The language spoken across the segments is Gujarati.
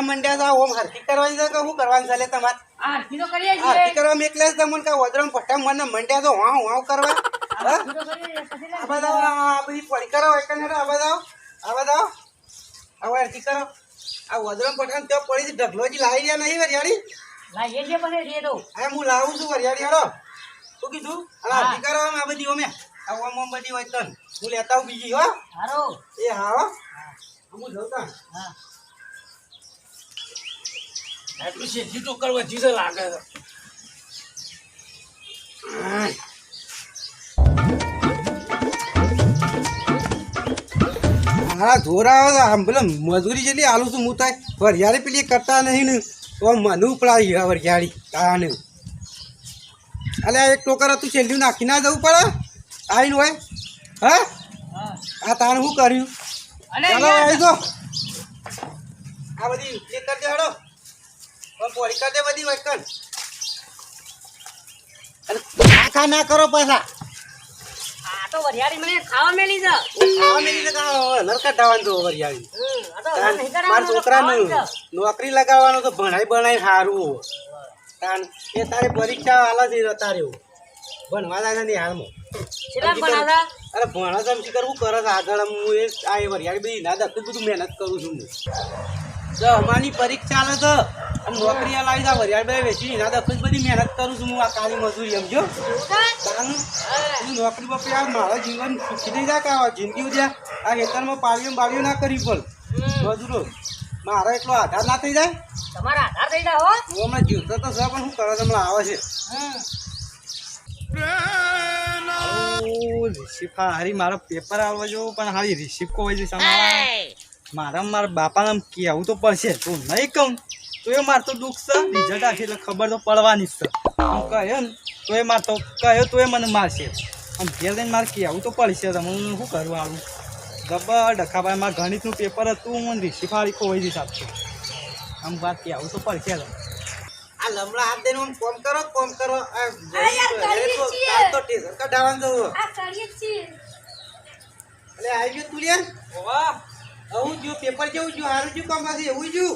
પટેમ મંડ્યા છે ઓમ હરતી કરવાની છે કે શું કરવાનું છે તમારે? આરતી તો કરીએ છીએ. હરતી કરવા એકલા જ તમને કે અજરમ પટેમ મને મંડ્યા તો વાવ વાવ કરવા. હા? આરતી તો કરીએ પછી આ બધા આ બધી પડી કરો એક ને આ બધા આ કરો. આ વજરમ પટેમ ત્યાં પડી છે ઢગલોજી લાવી ગયા નહીં વરિયાળી. લાવીએ છીએ પછી રે તો. હું લાવું છું વરિયાળી હેડો. શું કીધું? હા. હરતી કરો આ બધી ઓમે. આ ઓમ ઓમ બધી હોય તન. હું લેતા આવું બીજી હો. હારો. એ હા હો. હું. હા. એટલું કરવા લાગે છે. પેલા મજૂરી જેટલી આલુ છું હું થાય. વરિયાળી પેલી કરતા નહીં ને તો મને ઉપડાવી વરિયાળી. તાને. અલે આ એક ટોકર હતું છેલ્લું નાખી ના જવું પડે? આવીને હોય? હા? હા આ તાને શું કર્યું? ચાલો આવી જો આ બધી ચેક કરી દે હડો. દે બધી આખા ના કરો પાછા આ તો વરિયાળી મને ખાવા મેલી છે. ખાવા મેલી તો કાં? નરકા ડાવાનું તો વરિયાળી. હમ, આ તો તાન નહીં મારા છોકરાનું નોકરી લગાવવાનો તો ભણાઈ ભણાઈ સારું કારણ એ તારે પરીક્ષા આલા જ તારે ભણવા લાગે નહીં હાલમાં. કેટલા? અરે ભણા તો કરવું કરે આગળ હું એ આ વરિયાળી બધી ના બધું મહેનત કરું છું હું. અમારી પરીક્ષા આલે છે અને નોકરી લાવી દા વરિયાળભાઈ વેચી એના દખત બધી મહેનત કરું છું હું આ કાલી મજૂરી સમજો હું નોકરી બપરી આ મારા જીવન સુખી થઈ જાય કે જિંદગી ઉદ્યા આ ખેતરમાં પાળીઓ બાળીઓ ના કરી પણ. મજૂરો મારો એટલો આધાર ના થઈ જાય? તમારા આધાર થઈ જાય હું. હમણાં જીવતો તો છે પણ શું કરો હમણાં આવે છે. રિસીપ હારી મારો પેપર આવવા જો પણ હારી રિસિપ કોઈ છે મારા મારા બાપાને કહેવું તો પડશે તું નહીં કહું. તો એ મારે તો દુઃખ છે. રિઝલ્ટ આવશે એટલે ખબર તો પડવાની જ છે. હું કહ્યો ને તો એ મારે તો કહ્યો તો એ મને મારશે. આમ ઘેર લઈને મારે કહેવું તો પડશે. તમે હું શું કરું આવું? જબર ડખાભાઈ મારા ગણિતનું પેપર હતું. હું રિસીફાળી ખોવાઈ જઈશ આપશે આમ વાત કહેવું તો પડશે તમે આ લમડા હાથ દઈને હું કોમ કરો કોમ કરો. આ તો. કાલ કઢાવવાનું જવું આ કરીએ છીએ. એટલે આવી ગયું તું યાર વાહ આવું જો પેપર જેવું જો હારું જો કામ પાસે એવું જો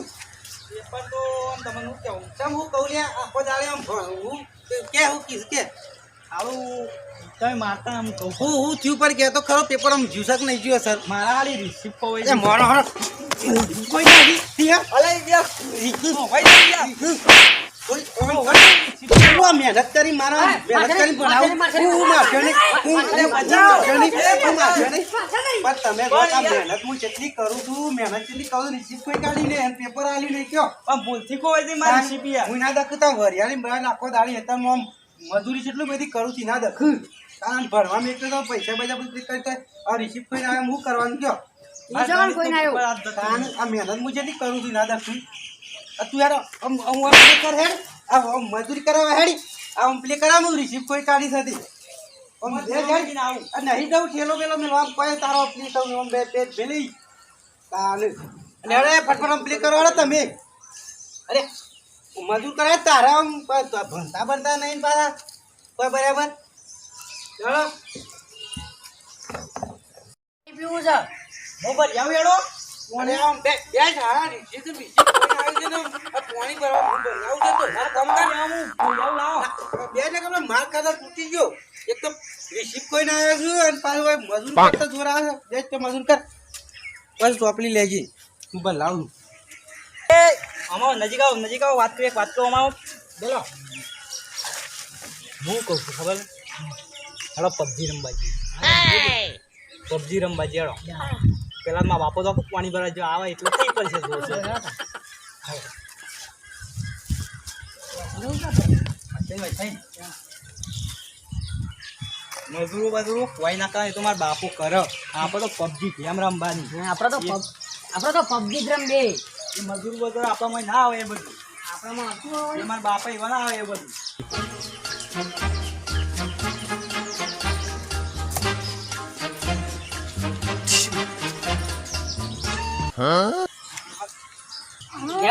પેપર તો તમને હું કહેવું તમ હું કહું લે આખો દાડે આમ ભણવું કે- હું કીધું કે? આવું તમે મારતા આમ કહું. હું હું થયું પર કે તો ખરો પેપર આમ જ્યુસક નહીં જ્યો સર મારા હારી રિસીપ કહો એટલે મારો મોણો કોઈ નથી અલે યાર રિસીપ હોય હું મહેનત કરી મારા મહેનત કરી ભણાવું હું હું નહીં હું અરે નહીં હું મારશો નહીં. પણ તમે મહેનત હું જેટલી કરું છું મહેનત જેટલી કરું રિસીપ કોઈ કાઢી નહીં પેપર આલી નહીં કયો. પણ ભૂલથી ખોવાઈ જઈ મારી રિસીપ હું ના દખતા વરિયાળી બરાબર આખો દાડી હતા હું મજૂરી જેટલું બધી કરું છું ના દખ. કારણ ભણવા મેં તો પૈસા પૈસા બધું કરતા આ રિસીપ કોઈ ના હું કરવાનું કયો? મહેનત હું જેટલી કરું છું ના દખ તું યાર આમ હું આમ કર હેડ. આ આમ મજૂરી કરાવવા હેડી. આ આમ પ્લે કરાવું રિસીપ કોઈ કાઢી. આ નહીં દઉં ઠેલો પેલો મેં લોક કોઈ તારો પ્લે તમે આમ બે પેટ ભેલી. તાને અને અરે ફટફટ આમ પ્લે કરો તમે. અરે મજૂર કરે તારા આમ ભણતા ભણતા નહીં પાછા. કોઈ બરાબર? ચલો. પીવું છે. હું જાવ હેડો. અને આમ બે બે જ હા તો બીજી આવી છે ને આ પાણી ભરવા હું ભરાવું છે તો મારે કામ કામ આવું. ભૂલાવું લાવો. બે ને કમલે માર ખાતા તૂટી ગયો. એક તો રિસીપ કોઈ ના આવ્યો છું અને પાછું મજૂર કરતા જોર આવે બે તો મજૂર કર. બસ ચોપડી લેજે હું એ આમાં નજીક આવો નજીક આવો. વાત કરીએ એક વાત કહું અમારો બોલો. હું કહું છું ખબર હેડો પબજી રમવા જઈએ. પબજી રમવા જઈએ હેડો પેલા મારા બાપો તો પાણી ભરા જો આવે એટલે થઈ પડશે મજૂરો બજૂરો કોઈ ના કરે તો મારા બાપુ કરો. આપણે તો પબજી ગેમ રમવાની. આપણે તો આપણે તો પબજી જ રમજે એ મજૂર બધું આપણામાં ના આવે એ બધું. આપણામાં મારા બાપા એવા ના આવે એ બધું. ગેમ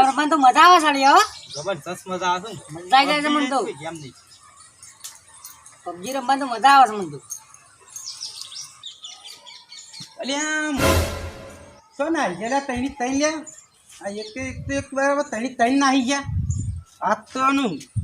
રમવાની તો મજા આવે સાડી હો. જબરજસ્ત મજા આવે મજા આવી જાય છે મને તો ગેમ નહીં. પબજી રમવાની તો મજા આવે છે મને તો. અલ્યા શું ના તૈની તૈન લે. આ એક એક એક બરાબર ત્રણ ત્રણ નાહી ગયા. આ તો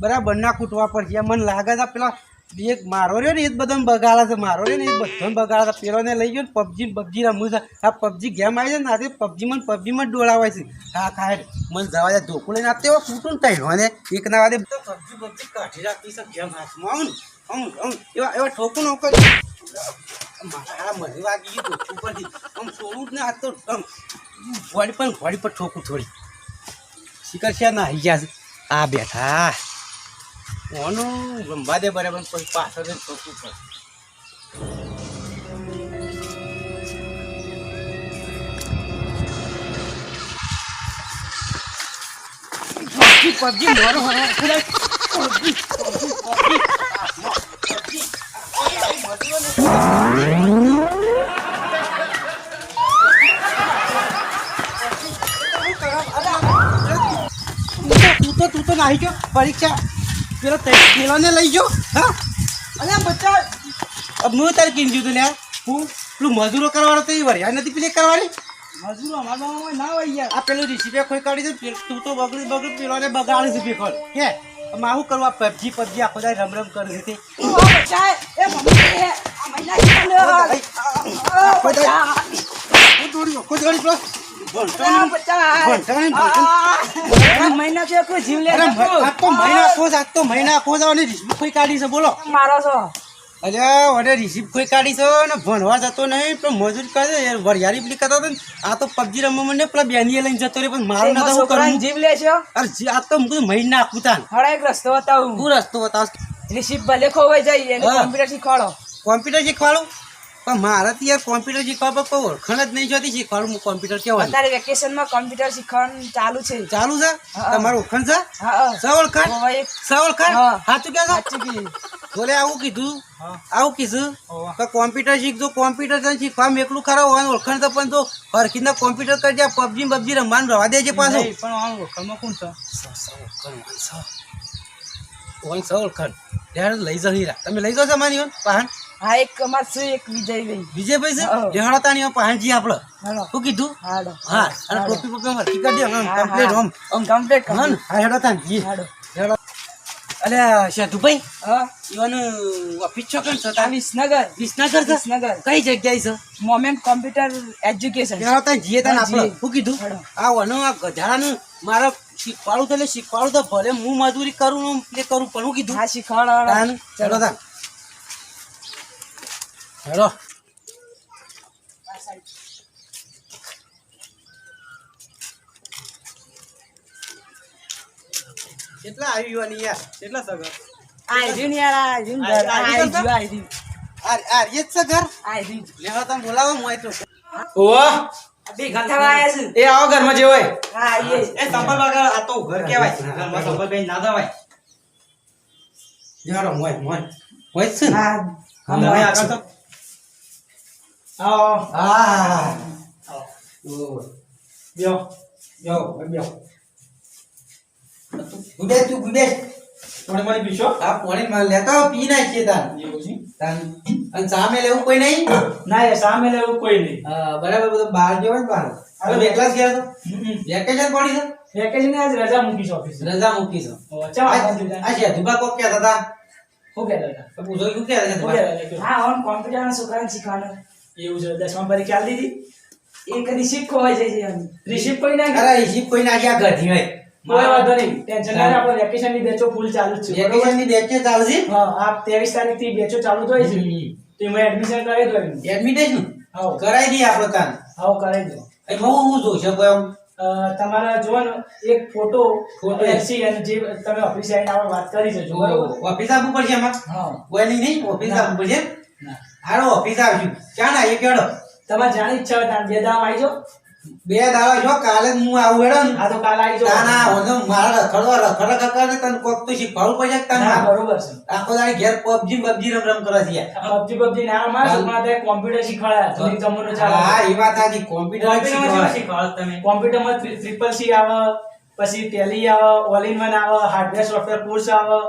બરાબર ના કૂટવા પડશે. મને લાગે છે પેલા એક મારો રહ્યો ને એ જ બધાને બગાડે છે, મારો રહ્યો ને એ બધાને બગાડે છે. પેલો ને લઈ ગયો ને પબજી પબજી રમવું છે. આ પબજી ગેમ આવી છે ને આજે પબજી મને પબજીમાં જ ડોળાવાય છે. હા, ખાય. મને જવા દે, ધોકું લઈને આપતે એવા કૂટું ને તૈણ ને એક ના વાદે પબજી પબજી કાઢી રાખી છે, ગેમ હાથમાં આવું આમ એવા એવા ઠોકું નો કરી મારા મને વાગી ગયું ધોકું પરથી આમ છોડું જ ના આ તો, આમ ઘોડી પર ઘોડી પર ઠોકું થોડી. શિખર છે ના આવી ગયા છે. આ બેઠા. ઓનું રમવા દે બરાબર પછી પાછળ જઈને ઠોકવું પડે પબજી પબજી મારો પબજી તું તો તું તો નાહી ગયો પરીક્ષા પેલો પેલોને લઈ ગયો હા? અને બચ્ચા હું તારે કીધું તું લ્યા હું પેલું મજૂરો કરવાનો તો એ વરિયા નથી પેલી કરવાની? મજૂરો અમારા ગામમાં ના હોય યાર. આ પેલું રીસીપે ખોઈ કાઢી દે તું તો બગડી બગડી પેલોને બગાડી છે પેકોલ કે મારું આવું કરવા? પબજી પબજી આખો દાય રમ રમ કરી દોડ્યો, કોઈ દોડી પેલો ભણતરનું- ભણતરનું- ભણતરનું- મહિના છે કોઈ જીવ લે આ તો મહિના ખોજ આજ તો મહિના ખોજ અને રિસીપ ખોઈ કાઢી છે બોલો. મારો છો? અરે વડે રિસીપ ખોઈ કાઢી છે ને ભણવા જતો નહીં પણ મજૂરી કરે છે વરિયાળી પેલી કરતો ને આ તો પબજી રમવા મને પેલા બેનીએ લઈને જતો પણ મારું ના જીવ લેશો અરે આ તો હું મહિના નાખું તાન હળા એક રસ્તો બતાવું. હું રસ્તો બતાવ રિસીપ ભલે ખોવાઈ જાય કોમ્પ્યુટર શીખવાડો કોમ્પ્યુટર શીખવાડું પણ મારે તો યાર કોમ્પ્યુટર શીખવા પર કોઈ ઓળખાણ જ નહીં જોતી શીખવાડું હું કોમ્પ્યુટર કેવા અત્યારે વેકેશનમાં કોમ્પ્યુટર શીખવાનું ચાલુ છે. ચાલુ છે. તમારું ઓળખાણ છે. સ ઓળખાણ? સ ઓળખાણ? સાચું કે સાચું બોલે આવું કીધું. આવું કીધું. તો કોમ્પ્યુટર શીખજો કોમ્પ્યુટર તને શીખવા એકલું ખરા હોવાનું ઓળખાણ તો પણ તો હરખીના કોમ્પ્યુટર કરજે પબજી બબજી રમવાનું રવા દેજે પાછું. પણ આમ ઓળખાણમાં કોણ છે? સ ઓળખાણ ત્યારે લઈ જાઓ તમે લઈ જશો મારી પહાણ હા એક અમાર શું એક વિજય ભાઈ વિજયભાઈ છે? હા. તાણી પહાણ આપણે શું કીધું? હા અને ટોપી બોપી હરખી કરી દે આમ કમ્પ્લીટ. આમ આમ. કમ્પ્લીટ હા ને હા હેડો તાણ જી. હાલો. હેડો. અલ્યા શેઠુભાઈ હા? ઈવન ઓફિસ છો કેમ છો વિસનગર. વિસનગર વિસનગર. કઈ જગ્યાએ છે? Moment computer education. હેડો તાણ જીએ તાણ આપણે શું કીધું? હેડો. આ વનો આ ગધાડાનું મારે શીખવાડું તો એટલે શીખવાડું તો ભલે હું મજૂરી કરું ને એ કરું પણ હું કીધું? હા શીખવાડ ચલો હેડો તાણ હેડો કેટલા આવી યુવાની યાર? યાર ઘર. ઘર. લેવા તમે બોલાવો તો. બે આયા છે. એ આવો ઘરમાં જે હોય. હા આઈએ એ સંપલ વગર આ તો ઘર કહેવાય. ઘરમાં સંપલ બેન ના દવાય જાડો મોય મોય. મોય છે ને? હા. તમે આગળ તો. આવો હા આવો. બ્યો બ્યો બ્યો ગુડે તું ગુડે થોડી મારી પીશો આ પાણી માં લેતા પી નાખીએ તાર એવું છે તાન અને સામે લેવું કોઈ નહીં ના એ સામે લેવું કોઈ નહીં હા, બરાબર બધું બહાર જો ને બહાર હવે એકલા જ ગયા તો વેકેશન પડી છે વેકેશન આજ રજા મૂકીશ ઓફિસ રજા મૂકી છે ચા આ છે ધુબા કોક કહેતા હતા હો ગયા તો પૂછો શું કહેતા હતા હા ઓન કોમ્પ્યુટર છોકરાને શીખવાનું એવું છે દસમા પરીક્ષા આલી દીધી. એ રિસીપ ખોવાઈ જાય છે. રિસીપ કોઈ ના અરે રિસીપ કોઈ ના ગયા ગધી હોય. કોઈ વાંધો નહીં. ટેન્શન ના આપણે વેકેશનની બેચો ફૂલ ચાલુ છે વેકેશનની બેચો ચાલુ છે? હા આ ત્રેવીસ તારીખથી બેચો ચાલુ હોય છે. તો એમાં એડમિશન કરાવી દો એમ. એડમિટેશન આવો કરાવી દઈએ આપણે તાન હા કરાવી દો. એ હું હું જોઉં છે અ, તમારા જો એક ફોટો ફોટો. એફસી અને જે તમે ઓફિસ આવીને આપણે વાત કરી છે જો ઓફિસ આવવું પડશે એમાં હા. કોઈ નહીં ઓફિસ ના. આવવું પડશે? ના. હારો ઓફિસ આવશું. ક્યાં ના એ કેડો તમારે જાણી ઈચ્છા હોય બે દામ આવી બે દાવા જો કાલે હું આવું હેડો ને. આ તો કાલ આવી ના ના જાઓ મારા રખડવા રખડ રખડ તને કોક તો શીખવાડવું પડશે તને હા. બરોબર છે. આખો દાડી ઘેર પબજી પબજી રમ રમ કરે છે. પબજી પબજી ના રમાય સુમા તે કોમ્પ્યુટર શીખવાડ્યા થોડીક જમવાનું ચાલે હા એ વાત સાચી કોમ્પ્યુટર જ તમે કોમ્પ્યુટર શીખવાડો. કોમ્પ્યુટરમાં ટ્રિપલ સી આવે પછી ટેલી આવે ઓલ ઇન વન આવે હાર્ડવેર સોફ્ટવેર કોર્સ આવે.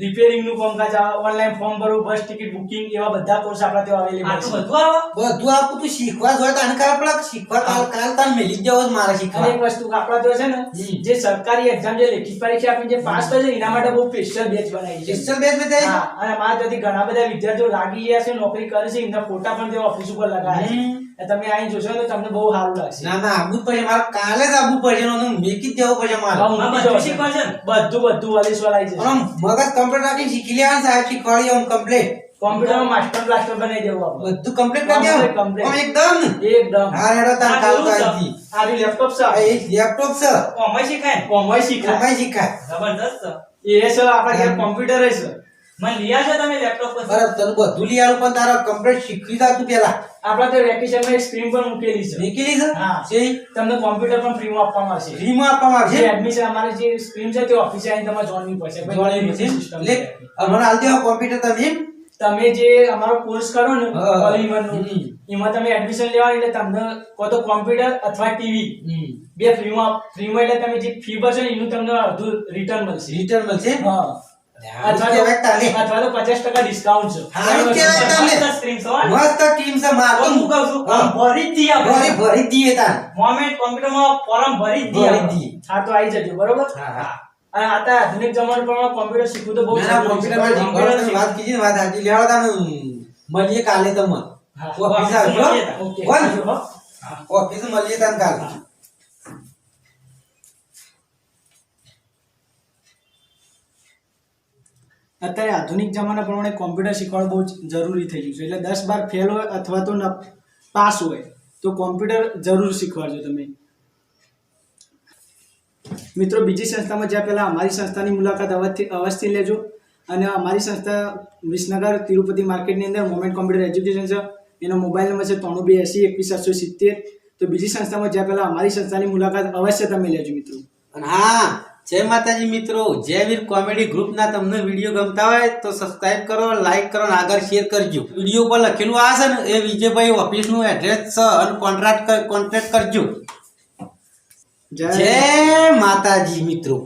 રિપેરિંગનું કામકાજ આવે ઓનલાઈન ફોર્મ ભરવું બસ ટિકિટ બુકિંગ એવા બધા કોર્સ આપણા ત્યાં અવેલેબલ છે. બધું આવે. બધું આપું તું શીખવા જોઈએ તો આને ખબર શીખવા કાલ કાલ તાર મેલી જ જવો મારે શીખવા એક વસ્તુ કે આપણા ત્યાં છે ને જે સરકારી એક્ઝામ જે લેખિત પરીક્ષા આપીને જે પાસ થાય છે એના માટે બહુ સ્પેશિયલ બેચ બનાવી છે. સ્પેશિયલ બેચ જાય અને મારા ત્યાંથી ઘણા બધા વિદ્યાર્થીઓ લાગી ગયા છે નોકરી કરે છે એમના ફોટા પણ તે ઓફિસ ઉપર લગાવે છે. તમે અહીં જોશો તો તમને બહુ સારું લાગશે. ના ના આબુ પડે. પડશે મારે કાલે જ આબુ પડશે ને હું મેકી દેવો પડે પડશે મારે. બધું? બધું બધું વલેશ્વર જશે. મગજ કમ્પ્લીટ રાખીને શીખી લેવાનું સાહેબ શીખવાડી આમ કમ્પ્લીટ કોમ્પ્યુટર માસ્ટર બ્લાસ્ટર બનાવી દેવું આપણે. બધું કમ્પ્લીટ કરી દેવું કમ્પ્લીટ એકદમ? એકદમ. હા હેડો તાર કાલ તો? આવી. આ લેપટોપ છે એ લેપટોપ છે કોમર્સ શીખાય કોમર્સ શીખાય. એમાં શીખાય. જબરદસ્ત છે. એ છે આપણે કોમ્પ્યુટર છે મને લિયા છે તમે લેપટોપ પર? બરાબર તને બધું લિયા પણ તારે કમ્પ્લીટ શીખવી જા તું પેલા. આપણા ત્યાં વેકેશનમાં સ્ક્રીન પણ મૂકેલી છે. મૂકેલી છે? હા. છે તમને કોમ્પ્યુટર પણ ફ્રીમાં આપવામાં આવશે. ફ્રીમાં આપવામાં આવશે? એડમિશન અમારી જે સ્ક્રીન છે તે ઓફિસે આવીને તમારે જોડવી પડશે. ભાઈ પડશે? છે લે છે. મને હાલ દેવા કોમ્પ્યુટર તમે. તમે જે અમારો કોર્સ કરો ને હા. all in નું, એમાં તમે એડમિશન લેવા એટલે તમને કો તો કોમ્પ્યુટર અથવા ટીવી બે ફ્રીમાં ફ્રીમાં એટલે તમે જે ફી ભરશો એનું તમને અડધું રિટર્ન મળશે. રિટર્ન મળશે? હા. અથવા તો પચાસ ટકા ડિસ્કાઉન્ટ છે. મસ્ત screen છે, હો. મસ્ત ટીમ છે માર તો તો હું કહું છું, ફોર્મ ભરી દઈએ ભરી ભરી દઈએ તાર. મોમેન્ટ કોમ્પ્યુટરમાં ફોર્મ ભરી દઈએ ભરી આપણે. દઈએ. હા તો આવી જજો બરોબર? હા હા. અને આ આધુનિક જમાના પ્રમાણે કોમ્પ્યુટર શીખવું તો બહુ વાત કીધી ને વાત સાચી. લેવા તાને મળીએ કાલે તમને. આવજો. ઓફિસ મળીએ તાને કાલે. અત્યારે આધુનિક જમાના પ્રમાણે કોમ્પ્યુટર શીખવાડવું બહુ જરૂરી થઈ ગયું છે. એટલે દસ બાર ફેલ હોય અથવા તો પાસ હોય, તો કોમ્પ્યુટર જરૂર શીખવાડજો તમે. મિત્રો, બીજી સંસ્થામાં જ્યાં પહેલાં અમારી સંસ્થાની મુલાકાત અવશ્ય લેજો. અને અમારી સંસ્થા વિસનગર તિરુપતિ માર્કેટની અંદર મોમેન્ટ કોમ્પ્યુટર એજ્યુકેશન છે. એનો મોબાઈલ નંબર છે ત્રણું બે એંસી એકવીસ, સાતસો સિત્તેર. તો બીજી સંસ્થામાં જ્યાં પહેલાં અમારી સંસ્થાની મુલાકાત અવશ્ય તમે લેજો મિત્રો. હા જય માતાજી મિત્રો જય વીર કોમેડી ગ્રુપના તમને વીડિયો ગમતા હોય તો સબસ્ક્રાઇબ કરો લાઈક કરો અને આગળ શેર કરજો. વીડિયો પર લખેલું આ છે ને એ વિજયભાઈ ઓફિસનું એડ્રેસ છે અને કોન્ટ્રાક્ટ કોન્ટેક્ટ કરજો. જય માતાજી મિત્રો.